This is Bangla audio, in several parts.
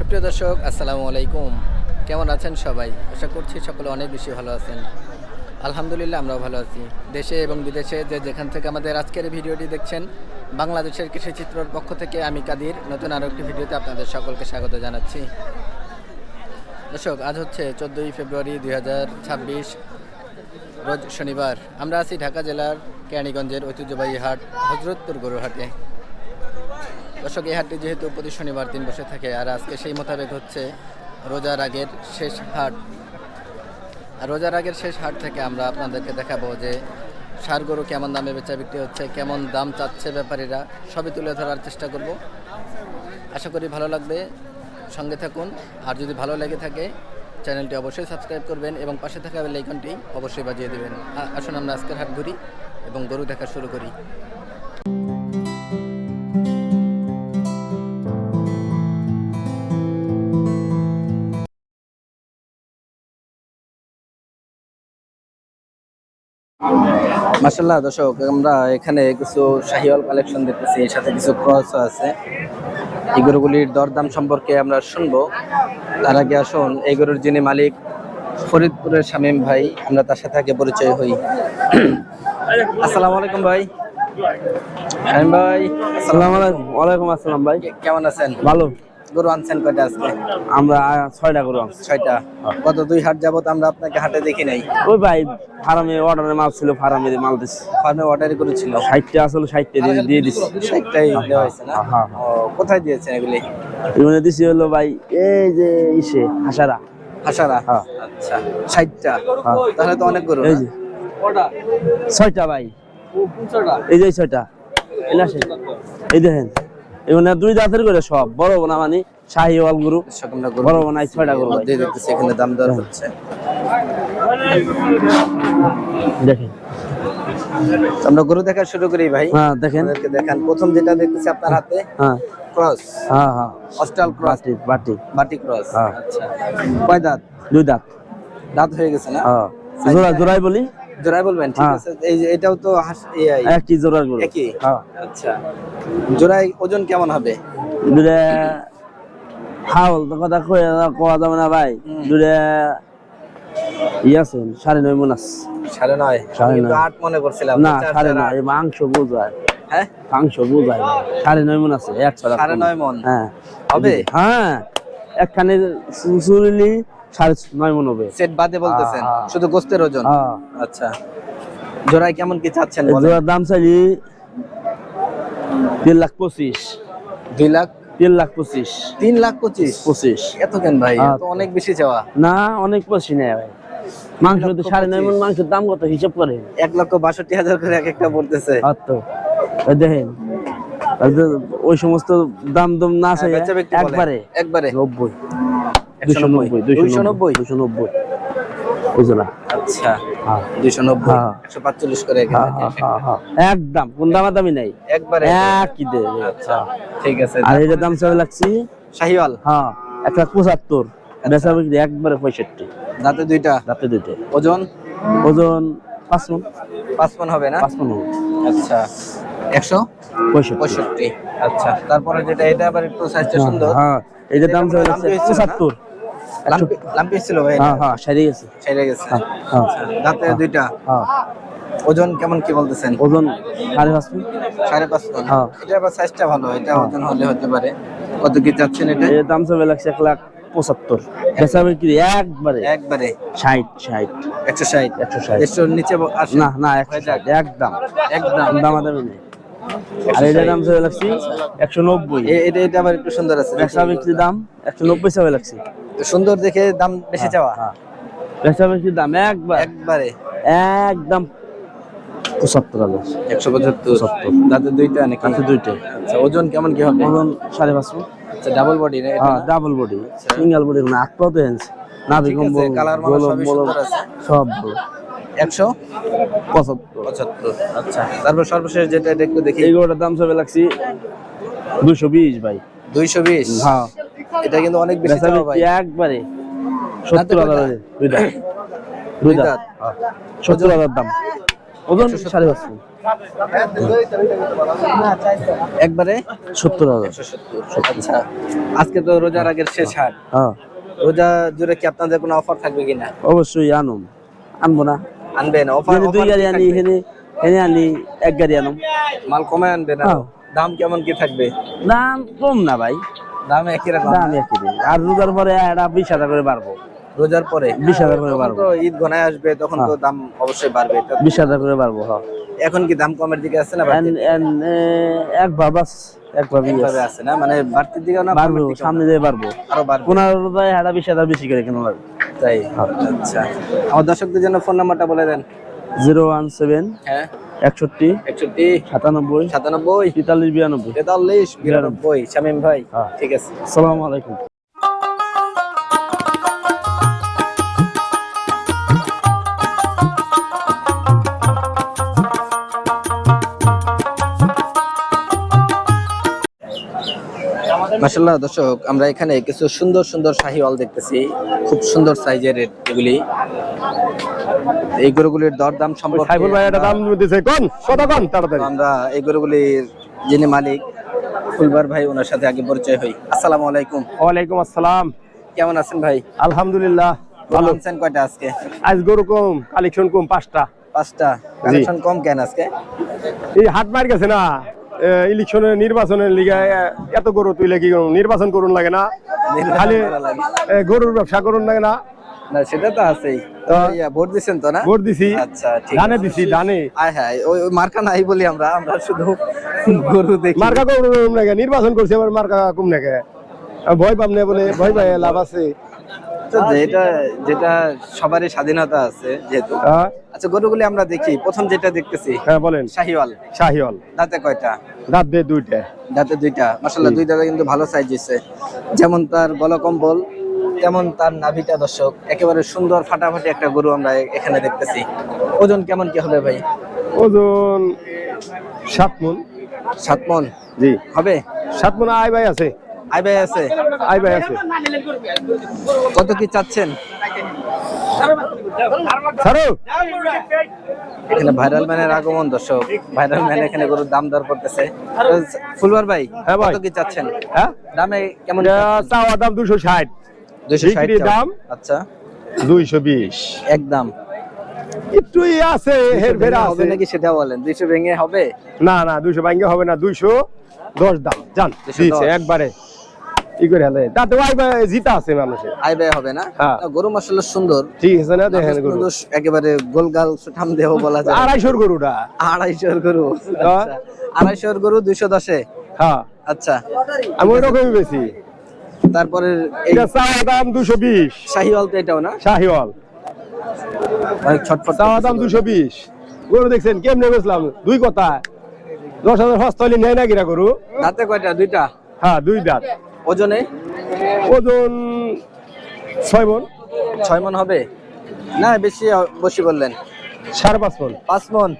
সুপ্রিয় দর্শক, আসসালামু আলাইকুম। কেমন আছেন সবাই? আশা করছি সকলে অনেক বেশি ভালো আছেন। আলহামদুলিল্লাহ, আমরাও ভালো আছি। দেশে এবং বিদেশে যে যেখান থেকে আমাদের আজকের ভিডিওটি দেখছেন, বাংলাদেশের কৃষি চিত্রর পক্ষ থেকে আমি কাদির। নতুন আরও একটি ভিডিওতে আপনাদের সকলকে স্বাগত জানাচ্ছি। দর্শক, আজ হচ্ছে চোদ্দোই ফেব্রুয়ারি দু হাজার ছাব্বিশ, রোজ শনিবার। আমরা আছি ঢাকা জেলার কেরানীগঞ্জের ঐতিহ্যবাহী হাট, হজরতপুর গরুর হাটে। দর্শক, এই হাটটি যেহেতু প্রতি শনিবার দিন বসে থাকে, আর আজকে সেই মোতাবেক হচ্ছে রোজার আগের শেষ হাট। আর রোজার আগের শেষ হাট থেকে আমরা আপনাদেরকে দেখাবো যে সার গরু কেমন দামে বেচা বিক্রি হচ্ছে, কেমন দাম চাচ্ছে ব্যাপারীরা, সবই তুলে ধরার চেষ্টা করব। আশা করি ভালো লাগবে। সঙ্গে থাকুন, আর যদি ভালো লেগে থাকে, চ্যানেলটি অবশ্যই সাবস্ক্রাইব করবেন এবং পাশে থাকা বেলাইকনটি অবশ্যই বাজিয়ে দেবেন। আসুন আমরা আজকের হাট ঘুরি এবং গরু দেখা শুরু করি। মাসাল্লাহ দর্শক আমরা এখানে কিছু শাহিওয়াল কালেকশন দেখতেছি এর সাথে কিছু ক্রস আছে। এই গরুগুলির দরদাম সম্পর্কে আমরা শুনব। তার আগে আসুন এই গরুর যিনি মালিক ফরিদপুরের শামীম ভাই আমরা তার সাথে আগে পরিচয় হই। আসসালামু আলাইকুম ভাই। শামীম ভাই আসসালামু আলাইকুম। ওয়ালাইকুম আসসালাম ভাই। কেমন আছেন? ভালো। গরু আনছেন কয়টা আজকে? আমরা ছয়টা করে আনছি। ছয়টা। গত দুই হাট যাবত আমরা আপনাকে হাটে দেখি নাই। ওই ভাই ফার্মে অর্ডারের মাল ছিল ফার্মে মাল দিছি। ফার্মে অর্ডার করেছিল ষাটটা আসলে ষাটটা দিয়ে দিয়ে দিছি। একটাই দেওয়া হয়েছে না? হ্যাঁ, কোথায় দিয়েছেন এগুলি? এগুলো দিছি হলো ভাই এই যে ইসে হাসারা। হাসারা? হ্যাঁ। আচ্ছা ষাটটা। হ্যাঁ। তাহলে তো অনেক গরু এই যে। ছয়টা ভাই। এই যে ছয়টা? এই দেখেন। এগুলো দুই জাতের করে সব। বড় না মানে শাহিওয়াল গরু। আমরা গরু বড় বানাই ছয়টা গরু দেখতেছি এখানে দাম দর হচ্ছে। দেখেন আমরা গরু দেখা শুরু করি ভাই। হ্যাঁ দেখেন। দেখান। প্রথম যেটা দেখতেছি আপনার হাতে হ্যাঁ। ক্রস। হ্যাঁ হ্যাঁ। অস্টাল ক্রস। বাটি বাটি। বাটি ক্রস। হ্যাঁ। আচ্ছা। কয় দাঁত? দুই দাঁত। দাঁত হয়ে গেছে না? হ্যাঁ। জোড়া জোড়াই বলি। বলবেন ঠিক হ্যাঁ। আছে? এই যে এটাও তো একটি জোড়ার গরু। একই? হ্যাঁ। আচ্ছা। ওজন কেমন হবে? হাওল তো কথা কয়ে কোয়া যাবে না ভাই। হুম। দুটা ই আছে সাড়ে নয় মন আছে। সাড়ে নয়? সাড়ে নয়। আট মনে করছিলাম না সাড়ে নয় এই মাংস বোঝায়। হ্যাঁ? মাংস বোঝায় সাড়ে নয় মন আছে এক সাড়ে নয় মন। হ্যাঁ। হবে? হ্যাঁ। একখানে চুরিলি সাড়ে নয় মন হবে। সেট বাদে বলতেছেন। শুধু গোস্তের ওজন? আচ্ছা। কেমন কি চাচ্ছেন জোড়ার দাম চাইলি তিন লাখ পঁচিশ। দুই লাখ? তিন লাখ পঁচিশ। তিন লাখ পঁচিশ? পঁচিশ। এত কেন ভাই? হ্যাঁ। অনেক বেশি চাওয়া। না অনেক পয়সা নেই ভাই। মাংস তো সাড়ে নয় মন মাংসের দাম কত হিসাব করে? এক লক্ষ বাষট্টি হাজার করে এক একটা পড়তেছে তো ওই দেখেন ওই সমস্ত দাম দম না আছে হ্যাঁ। একবারে একবারে। নব্বই। দুশো নব্বই। নব্বই দুইশো নব্বই? দুশো নব্বই। বুঝলো আচ্ছা হ্যাঁ। নব্বই হ্যাঁ। একশো পাঁচচল্লিশ করে হ্যাঁ, এখানে। হ্যাঁ, হ্যাঁ, হ্যাঁ। একদম কোন দামা দামি নাই। একবারে একই দে আচ্ছা ঠিক আছে আর এটার দাম চাবে লাগছি? শাহিওয়াল। হ্যাঁ এক লাখ পঁচাত্তর বেচা বিক্রি একবারে পঁয়ষট্টি। দাঁতে দুইটা? রাতে দুইটা। ওজন? ওজন পাঁচ মন। পাঁচ মন হবে না? পাঁচ মন হবে। আচ্ছা একশো? পঁয়ষট্টি। আচ্ছা তারপরে যেটা এটা আবার একটু সাইজটা সুন্দর। হ্যাঁ এটার দাম দাম লাগছে? পঁচাত্তর। লাম্পি লাম্পি ছিল ভাই হ্যাঁ হ্যাঁ সেরে গেছে। ছেড়ে গেছে। হ্যাঁ হ্যাঁ। দাঁতে দুইটা। হ্যাঁ। ওজন কেমন কি বলতেছেন? ওজন সাড়ে পাঁচ ফুট। সাড়ে পাঁচ মণ। হ্যাঁ। এটা আবার সাইজটা ভালো এটা ওজন হলে হতে পারে। কত কি চাচ্ছেন এটা? এর দাম চাবে লাগছে এক লাখ পঁচাত্তর। বেচা বিক্রি একবারে। একবারে। ষাট ষাট। একশো ষাট। একশো ষাট। একশোর নিচে না না একশো হয়ে। একদম। একদম। দামাদামি নেই। আর এটার দাম চাবে লাগছে একশো নব্বই। এটা এটা আবার একটু সুন্দর আছে বেচা দাম একশো নব্বই চাবে লাগছে। সুন্দর দেখে দাম বেশি চাওয়া? হ্যাঁ। বেচা বিক্রি দাম একবার। একবারে? একদম। পঁচাত্তর হাজার একশো পঁচাত্তর। দাঁতে দুইটা নাকি? কাছে দুইটা। আচ্ছা ওজন কেমন কি হবে? ওজন সাড়ে পাঁচ ফুট। আচ্ছা ডাবল বডি না হ্যাঁ ডাবল বডি সিঙ্গেল বডি আট হেন্স নাভি কম্বল সবই মোলম সুন্দর আছে। সব। একশো পঁচাত্তর। পঁচাত্তর আচ্ছা। তারপর সর্বশেষ যেটা এটা একটু দেখি। এই দাম সবে লাগছি দুশো বিশ ভাই। দুইশো বিশ? হ্যাঁ। এটা কিন্তু অনেক বেশি ভাই। একবারে সত্তর? হাজার দুই দাঁত। দুই দুই দাঁত। দাঁত? সত্তর হাজার দাম। ওজন সাড়ে পাঁচশো একবারে? সত্তর হাজার। আচ্ছা। আজকে তো রোজার আগের শেষ হাট। হ্যাঁ। রোজা জুড়ে কি আপনাদের কোনো অফার থাকবে কিনা? অবশ্যই আনুন আনব না। আনবেন অফার দুই গাড়ি আনি এখানে এনে আনি এক গাড়ি আনুম। মাল কমে আনবেন আর হ্যাঁ। দাম কেমন কি থাকবে? দাম কম না ভাই। দাম একই রকম। দাম একই। আর রোজার পরে এটা বিশ হাজার করে বাড়বো। রোজার পরে? বিশ হাজার করে বাড়বো। ঈদ ঘনায় আসবে তখন তো দাম অবশ্যই বাড়বে। বিশ হাজার করে বাড়বো হ্যাঁ। এখন কি দাম কমের দিকে আছে না এন বাড়তির আছে না? মানে বাড়তির দিকে না বাড়বো কমের দিকেও না? সামনে দিয়ে বাড়বো। আরও বাড়বে। পনেরো রোজায় হাটা বিশ হাজার বেশি করে কেন লাগবে? তাই? আচ্ছা। আমার দর্শকদের জন্য ফোন নাম্বারটা বলে দেন। জিরো ওয়ান সেভেন হ্যাঁ। একষট্টি একষট্টি সাতানব্বই সাতানব্বই তেতাল্লিশ বিরানব্বই। তেতাল্লিশ বিরানব্বই। শামীম ভাই হ্যাঁ। ঠিক আছে। সালাম আলাইকুম। মাসাল্লাহ দর্শক আমরা এখানে কিছু সুন্দর সুন্দর শাহিওয়াল দেখতেছি। খুব সুন্দর সাইজের এগুলি। এই গরুগুলির দরদাম সম্পর্কে আমরা এই গরুগুলির যিনি মালিক ফুলবার ভাই ওনার সাথে আগে পরিচয় হই। আসসালামু আলাইকুম। ওয়ালাইকুম আসসালাম। কেমন আছেন ভাই? আলহামদুলিল্লাহ ভালো। কয়টা আজকে? আজ গরু কম কালেকশন কম পাঁচটা। পাঁচটা। কালেকশন কম কেন আজকে? এই হাট মার গেছে না। ইলেকশনের নির্বাচনের লিগে এত গরু তুইলে কি করুন? নির্বাচন করুন লাগে না। খালি গরুর ব্যবসা করুন লাগে না। না সেটা তো আছেই। ভোট দিছেন তো না? ভোট দিছি। আচ্ছা ঠিক ধানে। দিছি হ্যাঁ ওই মার্কা নাই বলি আমরা আমরা শুধু গরু দেখি। মার্কা কম নাকি নির্বাচন করছে মার্কা কম নাকি ভয় পাম না বলে ভয় পাই লাভ আছে। তো যেটা যেটা সবারই স্বাধীনতা আছে যেহেতু? আচ্ছা গরুগুলি আমরা দেখি। প্রথম যেটা দেখতেছি হ্যাঁ বলেন। শাহিওয়াল। শাহিওয়াল। দাঁতে কয়টা? দাঁত দিয়ে দুইটা। দাঁতে দুইটা। মাসাল্লাহ দুইটা কিন্তু ভালো সাইজ হয়েছে যেমন তার গলকম্বল তেমন তার নাভিটা দর্শক একেবারে সুন্দর ফাটাফাটি একটা গরু আমরা এখানে দেখতেছি। ওজন কেমন কি হবে ভাই? ওজন সাত মন। সাত মন? জি। হবে? সাত মন আই ভাই আছে। আই আছে। আই আছে। কত কি চাচ্ছেন? এখানে ভাইরাল ম্যানের আগমন দর্শক। ভাইরাল ম্যান এখানে গরুর দাম দর করতেছে। ফুলবার ভাই হ্যাঁ কত কি চাচ্ছেন? হ্যাঁ? দামে কেমন চাওয়া দাম দুশো ষাট। দুইশো বিক্রি দাম? আচ্ছা। দুইশো বিশ। একদম একটু আছে নাকি সেটা বলেন? ভেঙে হবে? না না দুইশো ভাঙ্গে হবে না দুইশো দশ দাম। জান একবারে। ই করে হেলে? তাতে ওই জিতা আছে মানুষের। আই হবে না? হ্যাঁ। গরু মাসাল্লাহ সুন্দর। ঠিক আছে না দেখেন গরু। একেবারে গোলগাল সুঠাম দেহ বলা যায়। আড়াইশোর গরুটা। আড়াইশোর গরু। আচ্ছা। আড়াইশোর গরু দুইশো দশে? হ্যাঁ। আচ্ছা। আমি ওই বেশি। তারপরে এটা চাওয়া দাম দুশো বিশ। শাহিওয়াল তো এটাও না? শাহিওয়াল। অনেক ছটফট চাওয়া দাম দুশো বিশ। গরু দেখছেন কেমনে বেচলাম? দুই কথা। দশ হাজার সস্তা হলে নেয় না কিনা গরু? দাঁতে কয়টা? দুইটা? হ্যাঁ দুই দাঁত। ওজনে? ওজন ছয় মন। ছয় মন হবে? না বেশি বেশি বললেন। সাড়ে পাঁচ মন। পাঁচ মন?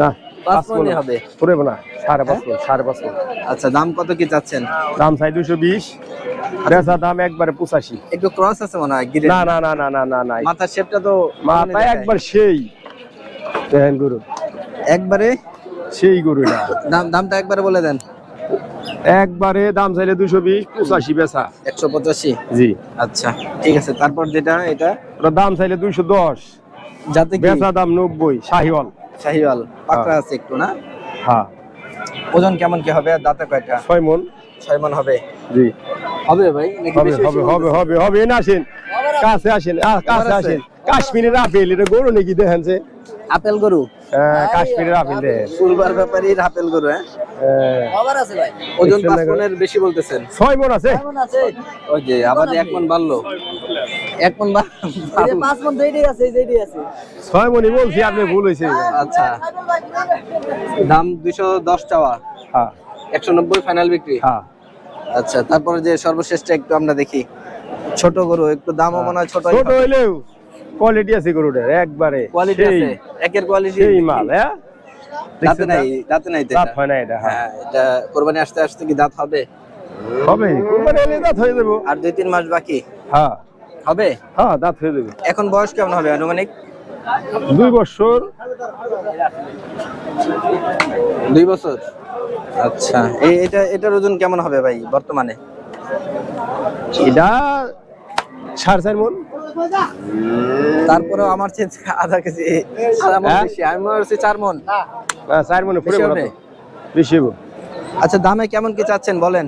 না পাঁচ মনই হবে। পুরে না সাড়ে পাঁচ মন সাড়ে পাঁচ মন। আচ্ছা দাম কত কি চাচ্ছেন? দাম চাই দুশো বিশ। বেচা দাম একবারে পঁচাশি। একটু ক্রস আছে মনে হয় না না না না না না না মাথার শেপটা তো মাথা একবার সেই। দেখেন গরু। একবারে? সেই গরুটা। দাম দামটা একবারে বলে দেন। একবারে দাম চাইলে দুশো বিশ পঁচাশি বেচা। একশো পঁচাশি? জি। আচ্ছা ঠিক আছে। তারপর যেটা এটা? ওটার দাম চাইলে দুইশো দশ যাতে বেচা দাম নব্বই শাহিওয়াল। শাহিওয়াল পাকড়া আছে একটু না? হ্যাঁ। ওজন কেমন কি হবে? দাঁতে কয়টা? ছয় মন। ছয় মন হবে? জি। হবে ভাই? হবে হবে হবে হবে হবে। এনে আসেন কাছে আসেন কাছে আসেন। কাশ্মীরের আপেল এটা গরু নাকি দেখেন যে? আপেল গরু? হ্যাঁ, কাশ্মীরের আপেল দেখেন। ফুলবার ব্যাপারী আপেল গরু হ্যাঁ? হ্যাঁ, মনের বেশি বলতেছেন। মন আছে? ওই যে আবার এক মন বাড়লো। এক মন বা- পাঁচ মন যেইটাই আছে যেইটাই আছে। ছয় মনই বলছি আপনি ভুল হয়েছে আচ্ছা। দাম দুইশো দশ চাওয়া। হ্যাঁ। একশো নব্বই ফাইনাল বিক্রি। হ্যাঁ। আচ্ছা তারপরে যে সর্বশ্রেষ্ঠ একটু আমরা দেখি। ছোট গরু একটু দামও মনে হয় ছোট ছোট হইলেও কোয়ালিটি আছে গরুটার একবারে। কোয়ালিটি আছে একের কোয়ালিটি মাল হ্যাঁ? দাঁতে নাই দাঁতে নাই দাঁত হয় না এটা হ্যাঁ। হ্যাঁ এটা কোরবানি আসতে আসতে কি দাঁত হবে? হবে কোরবানি এলে দাঁত হয়ে যাব। আর দুই তিন মাস বাকি? হ্যাঁ। হবে? হ্যাঁ দাঁত হয়ে যাবে। এখন বয়স কেমন হবে আনুমানিক? দুই বছর। দুই বছর? আচ্ছা এই এটা এটার ওজন কেমন হবে ভাই বর্তমানে? এটা সাড়ে চার মন। তারপরেও আমার চেয়ে আধা কেজি মণ হ্যাঁ? বেশি। আমি মনে হচ্ছে চার মন। চার মনে বেশি। আচ্ছা দামে কেমন কি চাচ্ছেন বলেন?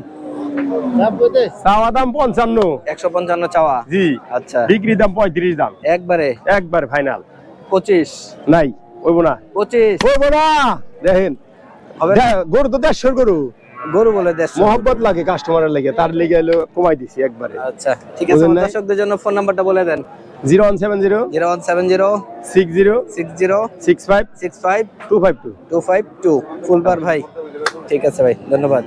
চাওয়া দাম পঞ্চান্ন। একশো পঞ্চান্ন চাওয়া? জি। আচ্ছা। বিক্রি দাম পঁয়ত্রিশ দাম। একবারে? একবার ফাইনাল। পঁচিশ? নাই হইব না। পঁচিশ? হইব না। দেখেন? গরু তো দেড়শোর গরু। গরু বলে দেশ মোহব্বত লাগে কাস্টমারের লাগে তার লেগে হলো কমাই দিছি একবারে। আচ্ছা ঠিক আছে দর্শকদের জন্য ফোন নাম্বারটা বলে দেন। Zero one seven zero zero one seven zero six zero six zero six five six five two five two two five two Fulbar ভাই ঠিক আছে ভাই ধন্যবাদ।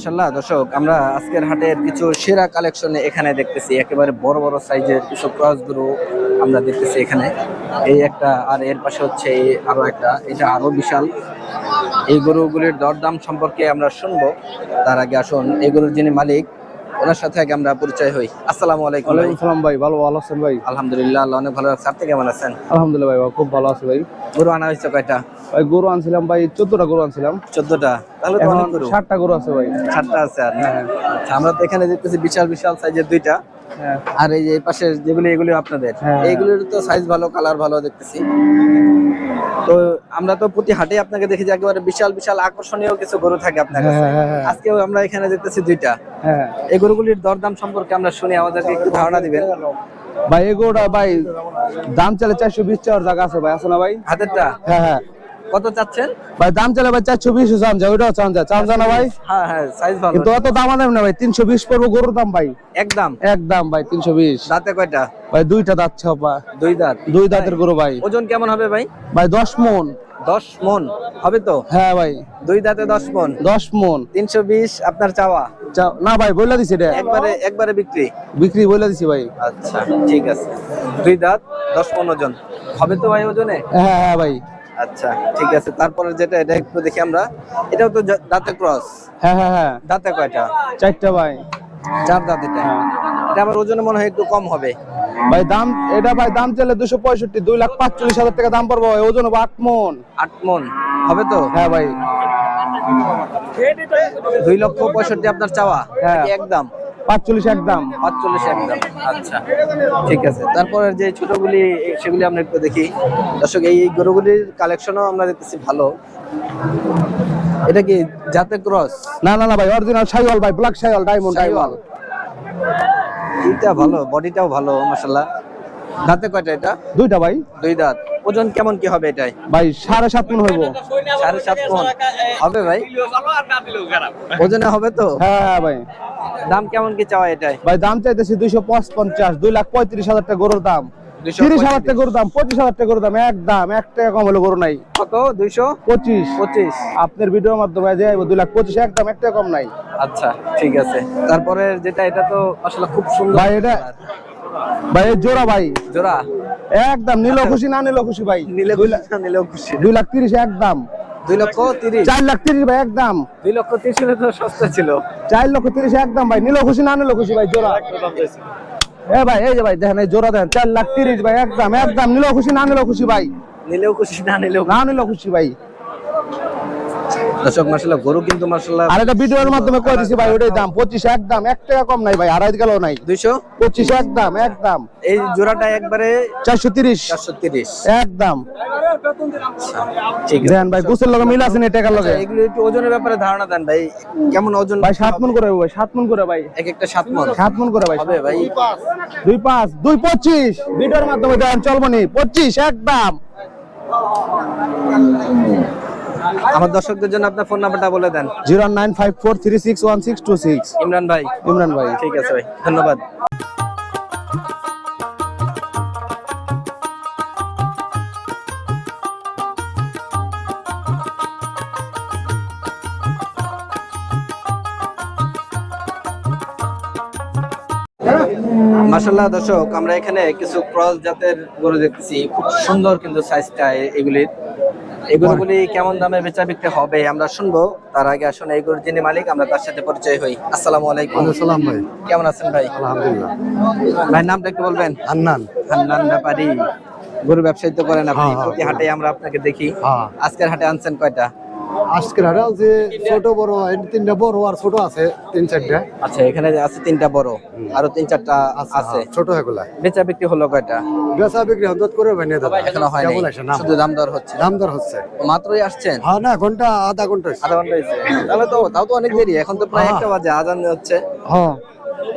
মাশাল্লাহ দর্শক আমরা আজকের হাটের কিছু সেরা কালেকশন এখানে দেখতেছি। একেবারে বড় বড় সাইজের কিছু ক্রস গরু আমরা দেখতেছি এখানে। এই একটা আর এর পাশে হচ্ছে এই আরও একটা এটা আরও বিশাল। এই গরুগুলির দরদাম সম্পর্কে আমরা শুনব। তার আগে আসুন এই গরুর যিনি মালিক ওনার সাথে আগে আমরা পরিচয় হই। আসসালামু আলাইকুম ভাই ভালো ভালো আছেন ভাই? আলহামদুলিল্লাহ আল্লাহ অনেক ভালো আছে। আপনি কেমন আছেন? আলহামদুলিল্লাহ ভাই খুব ভালো আছে ভাই। গরু আনা হয়েছে কয়টা? ভাই গরু আনছিলাম ভাই চোদ্দটা গরু আনছিলাম। চোদ্দটা? তাহলে তো অনেক গরু। ষাটটা গরু আছে ভাই। সাতটা আছে আর আচ্ছা, আমরা তো এখানে দেখতেছি বিশাল বিশাল সাইজের দুইটা। হ্যাঁ। আর এই যে পাশের যেগুলি এগুলি আপনাদের। হ্যাঁ। এইগুলির তো সাইজ ভালো কালার ভালো দেখতেছি। তো আমরা তো প্রতি হাটে আপনাকে দেখি যে একেবারে বিশাল বিশাল আকর্ষণীয় কিছু গরু থাকে আপনার কাছে। হ্যাঁ, হ্যাঁ, হ্যাঁ। আজকেও আমরা এখানে দেখতেছি দুইটা। হ্যাঁ। এই গরুগুলির দরদাম সম্পর্কে আমরা শুনি আমাদেরকে একটু ধারণা দিবেন। ভাই এগোটা ভাই দাম চলে চারশো বিশ চাওয়ার জায়গা আছে ভাই আছে না ভাই? হাতেরটা? হ্যাঁ হ্যাঁ। কত চাচ্ছেন? ভাই দাম চলে ভাই চারশো বিশ যায় ওইটাও চান যায় না ভাই? হ্যাঁ হ্যাঁ সাইজ ভালো। কিন্তু অত দাম আনেন না ভাই তিনশো বিশ পড়ব গরুর দাম ভাই। একদম? একদম ভাই তিনশো বিশ। দাঁতে কয়টা? ভাই দুইটা দাঁত ছাপা দুই দাঁত? দুই দাঁতের গরু ভাই। ওজন কেমন হবে ভাই? ভাই দশ মন। দশ মন। হবে তো? হ্যাঁ ভাই। দুই দাঁতে দশ মন। দশ মন। তিনশো বিশ আপনার চাওয়া? না ভাই বলে দিছি এটা। একবারে একবারে বিক্রি? বিক্রি বলে দিছি ভাই। আচ্ছা ঠিক আছে। দুই দাঁত দশ পনেরো জন হবে তো ভাই ওজনে? হ্যাঁ হ্যাঁ ভাই। আচ্ছা ঠিক আছে। তারপরে যেটা এটা একটু দেখি আমরা। এটাও তো দাঁতে ক্রস হ্যাঁ হ্যাঁ হ্যাঁ। দাঁতে কয়টা? চারটা ভাই। চার দাঁত এটা। এটা আবার ওজনে মনে হয় একটু কম হবে। ভাই দাম এটা ভাই দাম চলে দুশো পঁয়ষট্টি দুই লাখ পাঁচচল্লিশ হাজার টাকা দাম পড়ব ভাই। ওজন হবে আট মন। আট মন। হবে তো? হ্যাঁ ভাই। দুই লক্ষ পঁয়ষট্টি আপনার চাওয়া? হ্যাঁ। একদম? পাঁচচল্লিশ একদম। পাঁচচল্লিশ একদম। আচ্ছা ঠিক আছে। তারপর যে ছোটগুলি সেগুলি আমরা একটু দেখি। দর্শক এই গরুগুলির কালেকশনও আমরা দেখতেছি ভালো। এটা কি জাতে ক্রস? না না না ভাই অরিজিনাল সাইওয়াল ভাই ব্ল্যাক সাইওয়াল ডায়মন্ড সাইওয়াল এইটা ভালো বডিটাও ভালো মাশাল্লাহ দাঁতে কয়টা এটা? দুইটা ভাই। দুই দাঁত। ওজন কেমন কি হবে এটাই? ভাই সাড়ে সাত মন হইব। সাড়ে সাত মন। হবে ভাই? ওজনে হবে তো? হ্যাঁ ভাই। দাম কেমন কি চাওয়া এটাই? ভাই দাম চাইতেছি দুইশো পঞ্চাশ দুই লাখ পঁয়ত্রিশ হাজার টাকা গরুর দাম। 235 তিরিশ হাজার টাকা গরুর দাম পঁচিশ হাজার টাকা গরুর দাম এক দাম এক টাকা কম হলো গরু নাই। কত? দুইশো? পঁচিশ। পঁচিশ। আপনার ভিডিওর মাধ্যমে যে দুই লাখ পঁচিশ একদম এক টাকা কম নাই। আচ্ছা ঠিক আছে। তারপরে যেটা এটা তো আসলে খুব সুন্দর ভাই এটা ভাই জোড়া ভাই। জোড়া? একদম নিল খুশি না নিল খুশি ভাই? নিলে খুশি লাখ না নিলেও খুশি। দুই লাখ তিরিশ একদম। দুই লক্ষ তিরিশ। চার লাখ তিরিশ ভাই একদম। দুই লক্ষ তিরিশ হলে তো সস্তা ছিল। চার লক্ষ তিরিশ একদম ভাই। নিল খুশি না নিল খুশি ভাই জোড়া। এ ভাই এই যে ভাই দেখেন এই জোড়া দেন। চার লাখ তিরিশ ভাই একদম একদম। নিল খুশি না নিল খুশি ভাই। নিলেও খুশি না নিলেও না নিল খুশি ভাই। দর্শক মাসাল্লাহ গরু কিন্তু মাসাল্লাহ আর এটা ভিডিওর মাধ্যমে দিছি ভাই ওটাই দাম। পঁচিশ একদম এক টাকা কম নাই ভাই আড়াই গেল নাই। দুইশো? পঁচিশ একদম একদম। এই জোড়াটা একবারে চারশো তিরিশ। চারশো তিরিশ। একদম। ঠিক দেন ভাই গুছের লগে মিল আছে না টাকার লগে? আচ্ছা, এগুলো একটু ওজনের ব্যাপারে ধারণা দেন ভাই। কেমন ওজন? ভাই সাত মন করে ভাই সাত মন করে ভাই। এক একটা সাত মন। সাত মন করে ভাই হবে ভাই। দুই পাঁচ দুই পঁচিশ। ভিডিওর মাধ্যমে দেন চলবো নি। পঁচিশ একদম। আমার দর্শকদের জন্য আপনার ফোন নাম্বারটা বলে দেন। Zero nine five four three six one six two six. Imran ভাই। ইমরান ভাই। ঠিক আছে ভাই ধন্যবাদ। মাসাল্লাহ দর্শক আমরা এখানে কিছু ক্রস জাতের গরু দেখতেছি। খুব সুন্দর কিন্তু সাইজটা এগুলির। এই গরুগুলি কেমন দামে বেচা বিক্রি হবে আমরা শুনব। তার আগে আসুন এই গরুর যিনি মালিক আমরা তার সাথে পরিচয় হই। আসসালামু আলাইকুম। সালাম ভাই। কেমন আছেন ভাই? আলহামদুলিল্লাহ। ভাই নামটা একটু বলবেন? হান্নান। হান্নান ব্যাপারী। গরু ব্যবসায়ী তো করেন আপনি। হ্যাঁ, হ্যাঁ। প্রতি হাটে আমরা আপনাকে দেখি। হ্যাঁ। আজকের হাটে আনছেন কয়টা? আজকের হাটে আছে ছোট বড় এই তিনটা বড় আর ছোট আছে তিন চারটা। আচ্ছা এখানে আছে তিনটা বড় আরও তিন চারটা আছে হ্যাঁ, ছোট এগুলা। বেচা বিক্রি হলো কয়টা? বেচা বিক্রি হন্দত করে ভাই দাদা এখনও হয় নাম শুধু দাম দর হচ্ছে। দাম দর হচ্ছে। মাত্রই আসছেন হ্যাঁ না ঘণ্টা আধা ঘণ্টা আধা ঘণ্টা হয়েছে। তাহলে তো তাও তো অনেক দেরি। এখন তো প্রায় হ্যাঁ। একটা বাজে আজান হচ্ছে। হ্যাঁ।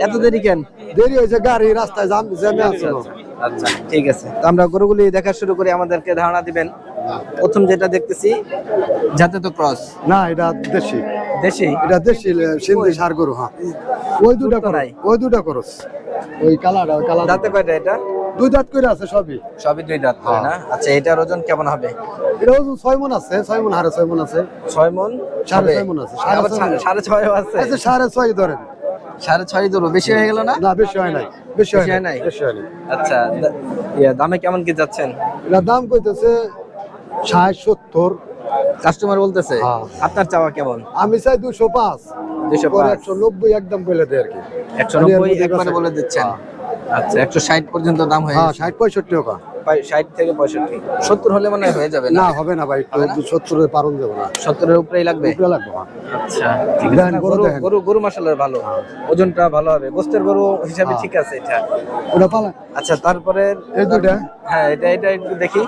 এত দেরি কেন? দেরি হয়েছে গাড়ি রাস্তায় জাম জ্যামে আছে। আচ্ছা ঠিক আছে। তো আমরা গরুগুলি দেখা শুরু করি আমাদেরকে ধারণা দিবেন। প্রথম যেটা দেখতেছি যাতে তো ক্রস। না এটা দেশি। দেশি? এটা দেশি সিন্ধি সার গরু হ্যাঁ। ওই দুটা তো করো নাই। ওই দুটা করস। ওই কালাটা ওই কালার দাঁতে কয়টা এটা? দুই দাঁত করে আছে সবই। সবই দুই দাঁত করে না? আচ্ছা এটার ওজন কেমন হবে? এটা ওজন ছয় মন আছে ছয় মন হারে ছয় মন আছে। ছয় মন সাড়ে? ছয় মন আছে, সাড়ে ছয় আছে? আচ্ছা সাড়ে ছয় ধরেন। সাড়ে ছয় ধরো বেশি হয়ে গেল না? না বেশি হয় নাই বেশি হয় নাই নাই? বেশি হয় নাই। আচ্ছা ইয়া, দামে কেমন কি যাচ্ছেন? এটা দাম কইতেছে ষাট সত্তর। কাস্টমার বলতেছে হ্যাঁ। আপনার চাওয়া কেমন? আমি চাই দুশো পাঁচ। একশো নব্বই একদম বলে দেয় আর কি। একশো নব্বই একবারে বলে দিচ্ছেন। আচ্ছা একশো ষাট পর্যন্ত দাম হয়ে হ্যাঁ। ষাট পঁয়ষট্টি টাকা ষাট থেকে পঁয়ষট্টি। সত্তর হলে মনে হয় যাবে না? হবে না ভাই সত্তরের যাব না। সত্তরের উপরেই লাগবে? উপরে লাগবে হ্যাঁ। আচ্ছা গরু গরু ভালো। ওজনটা ভালো হবে। গোস্তের গরু হিসাবে। ঠিক আছে এটা। ওটা পালা আচ্ছা তারপরে এই দুইটা? হ্যাঁ এটা এটা একটু দেখি।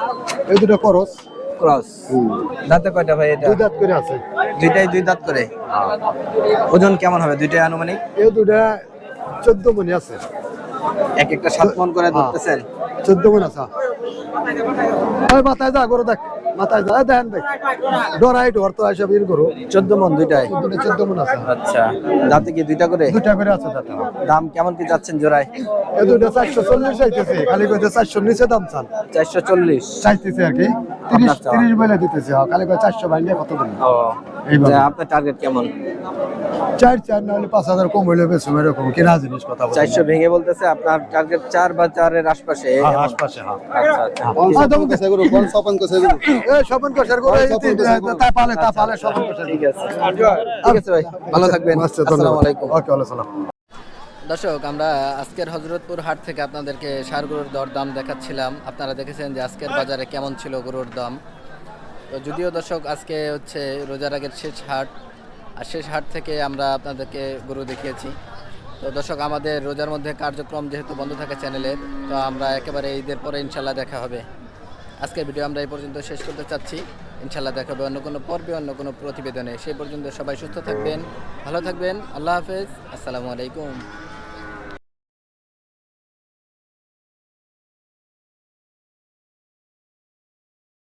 এই দুটা করস। ক্রস। দাঁতে কয়টা ভাই এটা? দুই দাঁত করে আছে। দুইটাই দুই দাঁত করে? ওজন কেমন হবে? দুইটাই আনুমানিক? এই দুটা চোদ্দ মনি আছে। এক একটা সাত মন করে হ্যাঁ। ধরতেছেন চোদ্দ মন আছে। ওই মাথায় যা করে দেখ। মাথায় যা এই দেখেন দেখ। ডরাই এসব ইর করো। চোদ্দ মন দুইটাই। দুটা চোদ্দ মন আছে। আচ্ছা। দাঁতে কি দুইটা করে? দুটা করে আছে দাঁত। দাম কেমন কি যাচ্ছেন জোড়ায়? এই দুটো চারশো চল্লিশ চাইতেছে। খালি কইতে চারশো নিচে দাম চান। চারশো চল্লিশ। চাইতেছে আর কি। তিরিশ। তিরিশ বেলা দিতেছে। খালি কয় চারশো ভাঙলে কত দেন আপনার টার্গেট কেমন? চার চার না হলে পাঁচ হাজার কম হইলে বেশি এরকম কেনা জিনিস কথা চারশো ভেঙে বলতেছে আপনার টার্গেট চার বা চারের আশপাশে হ্যাঁ, আশপাশে হ্যাঁ। আচ্ছা আচ্ছা। হ্যাঁ, দমন করছে গরু, কোন স্বপন করছে গরু? এ, স্বপন করছে আর গরু, এই যে, তা পালে, তা পালে, স্বপন করছে। ঠিক আছে। ঠিক আছে ভাই ভালো থাকবেন। আচ্ছা, আসসালামু আলাইকুম। ওকে, ওয়ালাইকুম দর্শক আমরা আজকের হজরতপুর হাট থেকে আপনাদেরকে সার গরুর দর দাম দেখাচ্ছিলাম। আপনারা দেখেছেন যে আজকের বাজারে কেমন ছিল গরুর দাম। তো যদিও দর্শক আজকে হচ্ছে রোজার আগের শেষ হাট আর শেষ হাট থেকে আমরা আপনাদেরকে গরু দেখিয়েছি। তো দর্শক, আমাদের রোজার মধ্যে কার্যক্রম যেহেতু বন্ধ থাকে চ্যানেলের তো আমরা একেবারে ঈদের পরে ইনশাল্লাহ দেখা হবে। আজকের ভিডিও আমরা এই পর্যন্ত শেষ করতে চাচ্ছি। ইনশাল্লাহ দেখা হবে অন্য কোনো পর্বে, অন্য কোনো প্রতিবেদনে। সেই পর্যন্ত সবাই সুস্থ থাকবেন, ভালো থাকবেন। আল্লাহ হাফেজ। আসসালামু আলাইকুম।